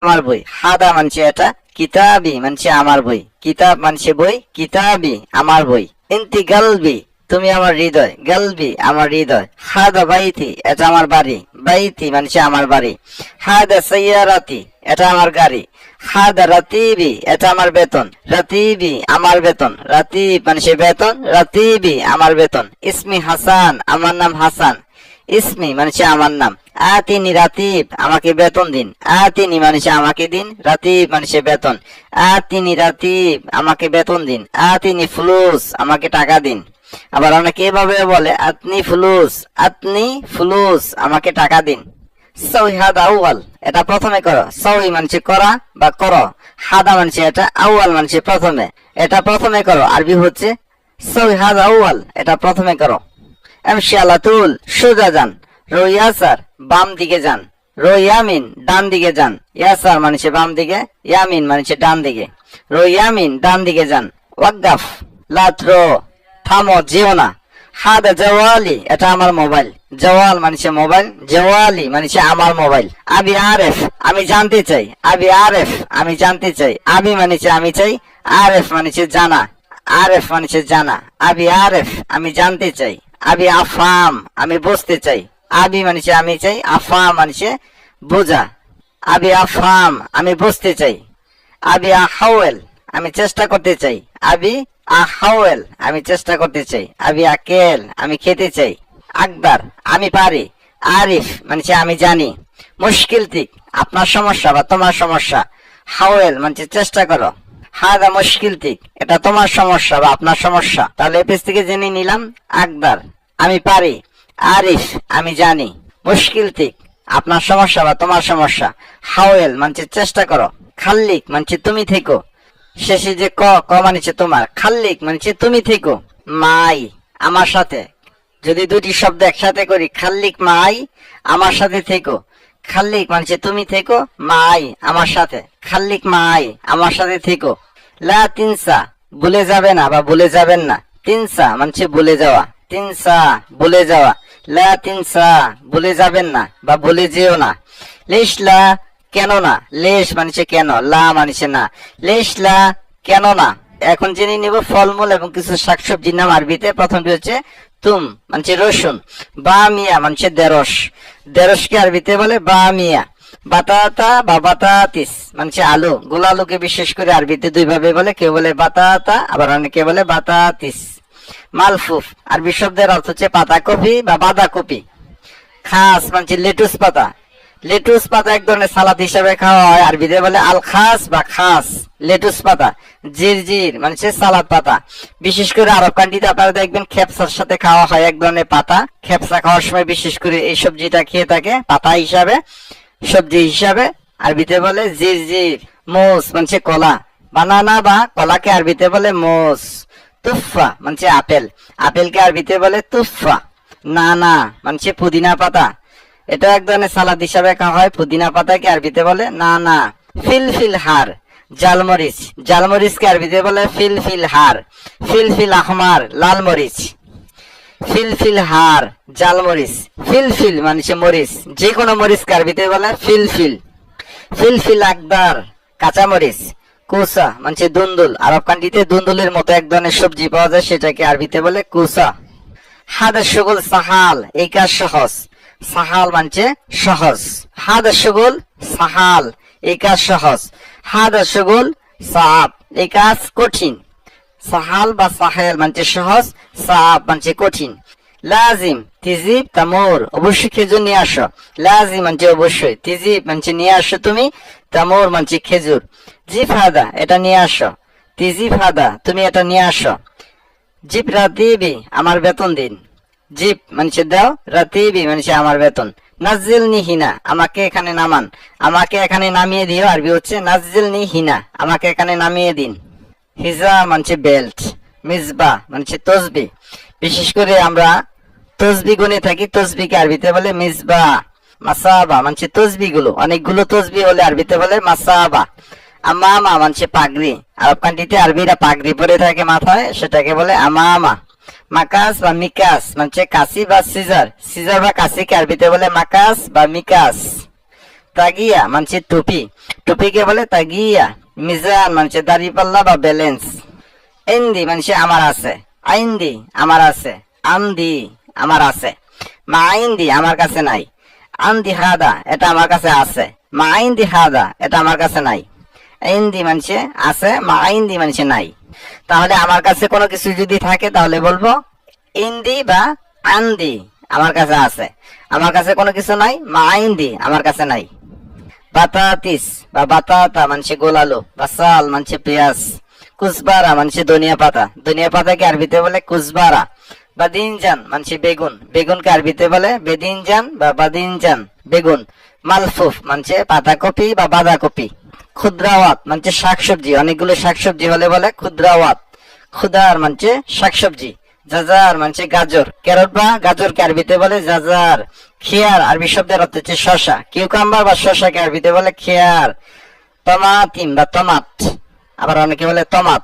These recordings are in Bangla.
আমার বই। হাদা মানছে এটা, কিতাবি মানছে আমার বই। কিতাব মানছে বই, কিতাবি আমার বই। ইন্তি গালবি, তুমি আমার হৃদয়। গালবি আমার হৃদয়। হাদা বাইতি, এটা আমার বাড়ি। বাইতি মানছে আমার বাড়ি। হাদা সাইয়ারাতি, এটা আমার গাড়ি। হাদা রাতিবি, এটা আমার বেতন। রাতিবি আমার বেতন। রাতিব মানে বেতন, রাতিবি আমার বেতন। ইসমি হাসান, আমার নাম হাসান। ইসমি মানে আমার নাম। আতিনি রাতিব, আমাকে বেতন দিন। আতিনি মানে আমাকে দিন। রাতিব মানে বেতন। আতিনি রাতিব, আমাকে বেতন দিন। আতিনি ফুলুস, আমাকে টাকা দিন। আবার অনেকে এভাবে বলে, আতনি ফুলুস আতনি ফুলুস, আমাকে টাকা দিন। সৌই হাদা আউয়াল, এটা প্রথমে করো। সৌই মানছে করা বা করো। হাদা মানছে এটা, আউয়াল মানছে প্রথমে। এটা প্রথমে করো। আরবি হচ্ছে সৌই হাদা আউয়াল, এটা প্রথমে করো। এমশি আলাতুল সোজা যান। রো ইয়াসার বাম দিকে যান। রো ইয়ামিন, ডান দিকে যান। ইয়াসার মানে বাম দিকে, ইয়ামিন মানে ডান দিকে। রো ডান দিকে যান। ওয়াকগাফ লাথ্রো থামো যেও না। হাদা জওয়ালি, এটা আমার মোবাইল। জওয়াল মানে মোবাইল, জওয়ালি মানে আমার মোবাইল। আবি আরেফ, আমি জানতে চাই। আবি আরেফ, আমি জানতে চাই। আবি মানে আমি চাই, আরেফ মানে জানা। আরেফ মানে জানা। আবি আরেফ, আমি জানতে চাই। আবি আফাম, আমি বুঝতে চাই। আবি মানে আমি চাই, আফাম মানে বোঝা। আবি আফাম, আমি বুঝতে চাই। আবি আহাওয়েল, আমি চেষ্টা করতে চাই। আবি আহাওয়েল, আমি চেষ্টা করতে চাই। আবি আকেল, আমি খেতে চাই। আকবার, আমি পারি। আরিফ মানে আমি জানি। মুশকিল তিক আপনার সমস্যা বা তোমার সমস্যা। হাওয়েল মানে চেষ্টা করো। হাদা মুশকিল তিক এটা তোমার সমস্যা বা আপনার সমস্যা। তাহলে এপিস থেকে জেনে নিলাম, আকবার, আমি পারি, আরিফ, আমি জানি। মুশকিল তিক আপনার সমস্যা বা তোমার সমস্যা। হাওয়েল, মানছে চেষ্টা করো। খাল্লিক, মানছে তুমি থেকো। শেষে যে ক ক মানছে তোমার। খাল্লিক, মানছে তুমি থেকো। মাই, আমার সাথে। যদি দুটি শব্দ একসাথে করি, খাল্লিক, মাই, আমার সাথে থেকো। খাল্লিক, মানছে তুমি থেকো। মাই, আমার সাথে। খাল্লিক, মাই, আমার সাথে থেকো। লা তিনসা, ভুলে যাবে না বা ভুলে যাবেন না। তিনসা মানছে ভুলে যাওয়া। তিনসা, ভুলে যাওয়া। লা তিনসা, ভুলে যাবেন না বা ভুলে যেও না। লেশ লা, কেন না? লেশ মানছে কেন? লা মানছে না। লেশ লা, কেন না? এখন জেনে নিব ফলমূল এবং কিছু শাকসবজির নাম আরবিতে। প্রথমটি হচ্ছে তুম মানছে রসুন। বা মিয়া মানছে দেরস। দেরসকে আরবিতে বলে বা মিয়া। বাতাতা বা বাতাতিস আলু। গোলা বিশেষ করে আরবিতে বলে, কেউ বলে বাতাতা, আবার অনেকে বলে বাতাতিস। মালফুফ। আরবি শব্দের অর্থ হচ্ছে বা বাঁধাকপি। খাস মানছে লেটুস পাতা। লেটুস পাতা এক ধরনের সালাদ হিসাবে খাওয়া হয়। আরবিতে বলে আল খাস বা খাস, লেটুস পাতা। জিরজির মানে সালাদ পাতা। বিশেষ করে আরব কান্ট্রিতে আপনারা দেখবেন খেপসার সাথে খাওয়া হয় এক ধরনের পাতা। খেপসা খাওয়ার সময় বিশেষ করে এই সবজিটা খেয়ে থাকে, পাতা হিসাবে। সবজি হিসাবে, আরবিতে বলে জিরজির, মোস মানে কলা। বানানা বা কলাকে আরবিতে বলে মোস তুফা মানে আপেল। আপেলকে আরবিতে বলে তুফা নানা মানে পুদিনা পাতা। এটা এক ধরনের সালাদ হিসাবে খাওয়া হয়, পুদিনা পাতাকে আরবিতে বলে না না ফিলফিল হার, জালমরিচ। জালমরিচকে আরবিতে বলে ফিলফিল হার। ফিলফিল আহমার লাল মরিচ ফিলফিল হার জালমরিচ ফিলফিল মানে সে মরিচ যে কোনো মরিচকে আরবিতে বলে? ফিলফিল। ফিলফিল আকদার কাঁচামরিচ কুসা মানে দুন্দুল। আরব কান্ট্রিতে দুন্দুলের মতো এক ধরনের সবজি পাওয়া যায়, সেটাকে আরবিতে বলে কুসা। হাদা সুগুল সাহাল, এই কাজ সহজ। সাহাল মানছে সহজ। হাদা সুগুল সাহাল, এই কাজ সহজ। হাদা সুগুল সাপ এই কাজ কঠিন। সাহাল বা সাহেল মানছে সহজ সাপ মানছে কঠিন লাজিম তিজিব তামুর অবশ্যই খেজুর নিয়ে আসো লাজিম মানছে অবশ্যই তিজিব মানছে নিয়ে আসো তুমি তামুর মানছে খেজুর জিফ হাদা এটা নিয়ে আসো তিজিব হাদা তুমি এটা নিয়ে আসো জিপ রাতিবি আমার বেতন দিন জিপ মানছে দাও রাতিবি মানছে আমার বেতন নাজিল নি হিনা আমাকে এখানে নামান আমাকে এখানে নামিয়ে দিও আরবি হচ্ছে নাজিল নি হিনা আমাকে এখানে নামিয়ে দিন হিজা মানছে বেল্ট মিজবা মানছে তসবি। বিশেষ করে আমরা তসবি গুনে থাকি, তসবিকে আরবিতে বলে মিসবা, মাসাবা মানছে তসবি গুলো অনেকগুলো তসবি হলে আরবিতে বলে মাসাবা। আমামা মানছে পাগড়ি। আরব কান্ট্রিতে আরবিরা পাগড়ি পরে থাকে মাথায়, সেটাকে বলে আমামা। মাকাস বা মিকাস মানে কাশি বা সিজার। সিজার বা কাশিকে আরবিতে বলে মাকাস বা মিকাস। তাগিয়া মানছে টুপি। টুপিকে বলে তাগিয়া। মিজান মানছে দাড়ি পাল্লা বা ব্যালেন্স ইন্দি মানছে আমার আছে। আইন্দি আমার আছে। আন্দি আমার আছে। মা আইন্দি আমার কাছে নাই। আন্দি হাদা, এটা আমার কাছে আছে। মা আইন্দি হাদা, এটা আমার কাছে নাই। ইন্দি মানছে আছে, মা আইন্দি মানছে নাই। তাহলে আমার কাছে কোনো কিছু যদি থাকে, তাহলে বলব ইন্দি বা আন্দি আমার কাছে আছে। আমার কাছে কোনো কিছু নাই, মা আইন্দি আমার কাছে নাই। বাতাতিস, বা বাতাতা মানছে গোলালো, বা সাল মানছে পেঁয়াজ কুসবারা মানছে ধনিয়া পাতা। ধনিয়া পাতাকে আরবিতে বলে কুসবারা। বা দিনজান মানছে বেগুন। বেগুনকে আরবিতে বলে বেদিনজান, বা বাদিনজান, বেগুন। মালফুফ মানছে পাতাকপি, বা বাঁধাকপি। ক্ষুদ্রাওয়াত মানছে শাকসবজি। অনেকগুলো শাকসবজি হলে বলে ক্ষুদ্রাওয়াত। ক্ষুদার মানছে শাকসবজি। জাজার মানছে গাজর। ক্যারট বা গাজরকে আরবিতে বলে জাজার খেয়ার, আরবি শব্দের অর্থ হচ্ছে শশা। কিউকাম্বার বা শশাকে আরবিতে বলে খেয়ার। টমাটিম বা টমাট আবার অনেকে বলে টমাট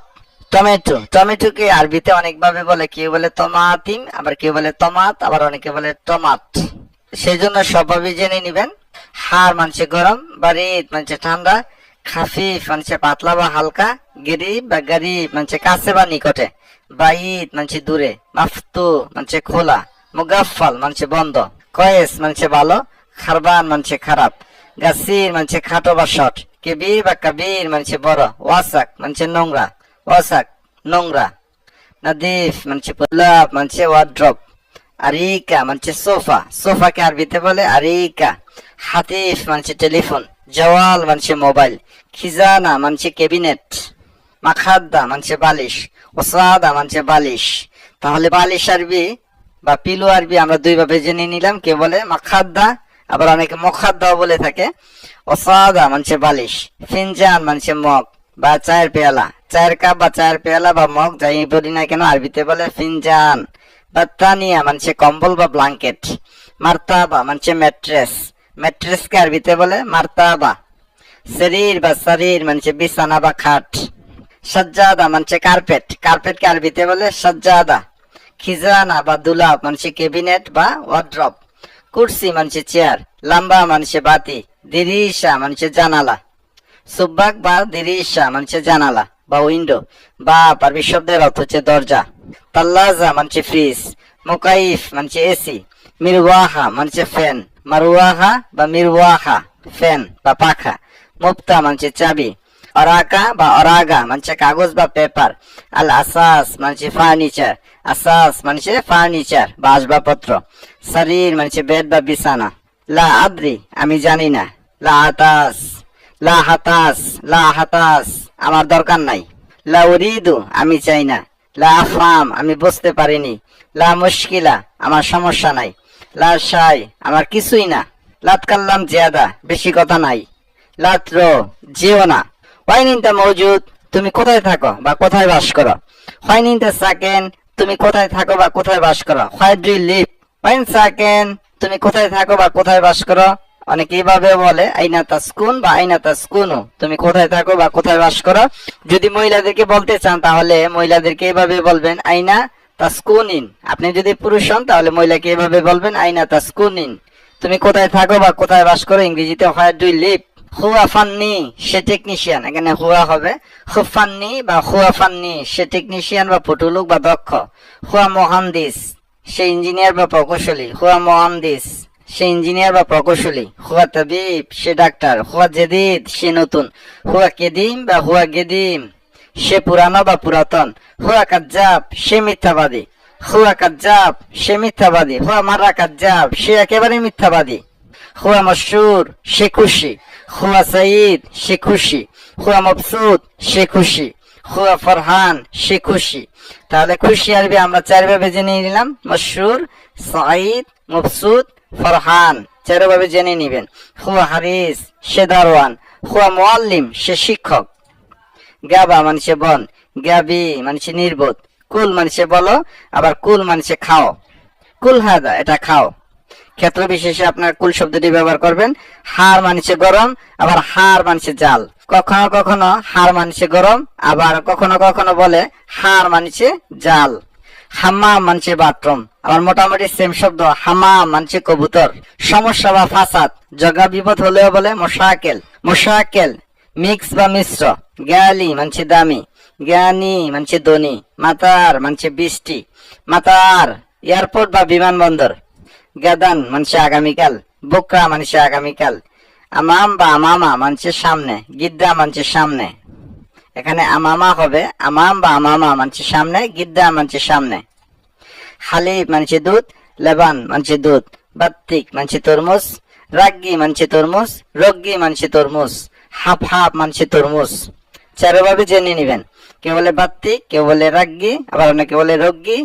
টমেটো। টমেটোকে আরবিতে অনেকভাবে বলে, কেউ বলে টমাটিম আবার কেউ বলে টমাট আবার অনেকে বলে টমাট সেই জন্য সবভাবে জেনে নিবেন। হার মানছে গরম বাড়িত মানছে ঠান্ডা। খাফিফ মানছে পাতলা বা হালকা। গরিব বা গরিব, মানছে কাছে বা নিকটে, বাইত মানছে দূরে, মাফতু মানছে খোলা, মুগাফফাল মানছে বন্ধ, কয়েস মানছে ভালো, খারবান মানছে খারাপ গাসির মানছে খাটো বা শট কেবির বা কাবির মানছে বড়, ওয়াসাক মানছে নোংরা, ওয়াসাক নোংরা, নাদিফ মানছে পুলাপ মানছে ওয়ার্ড্রপ, আরিকা মানছে সোফা, সোফাকে আরবিতে বলে আরিকা, হাতিফ মানছে টেলিফোন, জওয়াল মানছে মোবাইল, খিজানা মানছে ক্যাবিনেট মাখাদ্দা, মানছে বালিশ। ওসাদা, মানছে বালিশ। তাহলে বালিশ আরবি বা পিলু আরবি আমরা দুই ভাবে জেনে নিলাম। কে বলে? মাখাদ্দা, আবার অনেকে মখাদ্দাও বলে থাকে। ওসাদা, মানছে বালিশ। ফিনজান, মানছে মগ বা চায়ের পেয়ালা। চায়ের কাপ বা চায়ের পেয়ালা বা মগ, যাই বলি না কেন, আরবিতে বলে ফিনজান। বা তানিয়া মানছে কম্বল বা ব্লাঙ্কেট। মার্তাবা, মানছে ম্যাট্রেস। ম্যাট্রেসকে আরবিতে বলে মার্তাবা। শরীর বা শরীর, মানছে বিছানা বা খাট। সজ্জাদা, মানছে কার্পেট কার্পেটকে আরবিতে বলে সজ্জাদা। খিজানা বা দুলাপ মানছে কেবিনেট বা ওয়ার্ড্রপ কুর্সি মানছে চেয়ার লাম্বা মানছে বাতি। দিরিশা মানছে জানালা। সুব্বাক বা দিরিশা মানছে জানালা বা উইন্ডো বা পারবি শব্দের অর্থ হচ্ছে দরজা। তাল্লাজা মানছে ফ্রিজ মুকাইফ মানছে এসি। মিরওয়াহা মানছে ফ্যান মারওয়াহা বা মিরওয়াহা ফ্যান বা পাখা। মুক্তা মানছে চাবি। অরাকা বা অরাগা মানছে কাগজ বা পেপার আল আসাস মানছে ফার্নিচার আসাস মানছে ফার্নিচার বা আসবাবপত্র শরীর মানছে বেদ বা বিছানা লা আদ্রি আমি জানি না লা আতাস লা হাতাস লা হাতাস আমার দরকার নাই লা উরিদু আমি চাই না লা আফাম আমি বুঝতে পারিনি লা মুশকিলা আমার সমস্যা নাই লা শাই আমার কিছুই না লাত কাল্লাম জিয়াদা বেশি কথা নাই লাত্র যেও না ওয়াইনিনটা মজুদ, তুমি কোথায় থাকো বা কোথায় বাস করো? হোয়াইনিনটা সাকেন, তুমি কোথায় থাকো বা কোথায় বাস করো? ডু লিভ ওয়াইন সাকেন, তুমি কোথায় থাকো বা কোথায় বাস করো? অনেকে এইভাবে বলে, আইনা বা আইনা তুমি কোথায় থাকো বা কোথায় বাস করো? যদি মহিলাদেরকে বলতে চান, তাহলে মহিলাদেরকে এইভাবে বলবেন, আইনা তাসকুনিন আপনি যদি পুরুষ হন, তাহলে মহিলাকে এইভাবে বলবেন, আইনা তাসকুনিন তুমি কোথায় থাকো বা কোথায় বাস করো ইংরেজিতে হোয়ার ডু লিভ হুয়া ফান্নি, সে টেকনিশিয়ান এখানে হুয়া হবে। হুফান্নি বা হুয়া ফান্নি, সে টেকনিশিয়ান বা পটুলুক বা দক্ষ। হুয়া মহান্দিস, সে ইঞ্জিনিয়ার বা প্রকৌশলী। হুয়া মহান্দিস, সে ইঞ্জিনিয়ার বা প্রকৌশলী। হুয়া তাবিব, সে ডাক্তার। হুয়া জেদিদ, সে নতুন। হুয়া কেদিম বা হুয়া গেদিম, সে পুরানো বা পুরাতন। হুয়া কাজ্জাব, সে মিথ্যাবাদী। হুয়া কাজ্জাব, সে মিথ্যাবাদী। হুয়া মারা কাজ্জাব, সে একেবারে মিথ্যাবাদী। হুয়া মশহুর, সে খুশি। হুয়া সাইদ সে খুশি। হুয়া মবসুদ, সে খুশি। হুয়া ফরহান, সে খুশি। তাহলে খুশি আরবি আমরা চারভাবে জেনে নিলাম। মশহুর সাইদ মবসুদ, ফরহান। চারভাবে জেনে নিবেন। হুয়া হারিস, সে দারোয়ান। হুয়া মোয়াল্লিম সে শিক্ষক। গাবা মানুষে বন। গাবি মানুষে নির্বোধ। কুল মানুষে বলো, আবার কুল মানুষে খাও। কুল হাদা, এটা খাও। ক্ষেত্র বিশেষে আপনার কুল শব্দটি ব্যবহার করবেন। হার মানছে গরম, আবার হার মানছে জাল। কখনো কখনো হার মানছে গরম, আবার কখনো কখনো বলে হার মানছে জাল। হাম্মা মানছে বাথরুম। আবার মোটামুটি সেম শব্দ হামা মানছে কবুতর। সমস্যা বা ফাসাদ জগা বিপদ হলেও বলে মোশাকেল। মোশাকেল, মিক্স বা মিশ্র। গ্যালি মানছে দামি। জ্ঞানী মানছে ধনী। মাতার মানছে বৃষ্টি। মাতার, এয়ারপোর্ট বা বিমানবন্দর। গাদান মানছে আগামীকাল বোকা মানছে আগামীকাল, আমাম বা আমামা মানছে সামনে, গিদ্দা মানছে সামনে। এখানে আমামা হবে, আমাম বা আমামা মানছে সামনে, গিদ্দা মানছে সামনে। হালিব মানছে দুধ লেবান মানছে দুধ বাত্তিক মানছে তরমুজ, রাগ্গি মানছে তরমুজ, রগ্গি মানছে তরমুজ, হাফ হাফ মানছে তরমুজ। চারোভাবে জেনে নিবেন। কেউ বলে বাত্তিক, কেউ বলে রাগ্গি, আবার অনেকে বলে রগ্গি।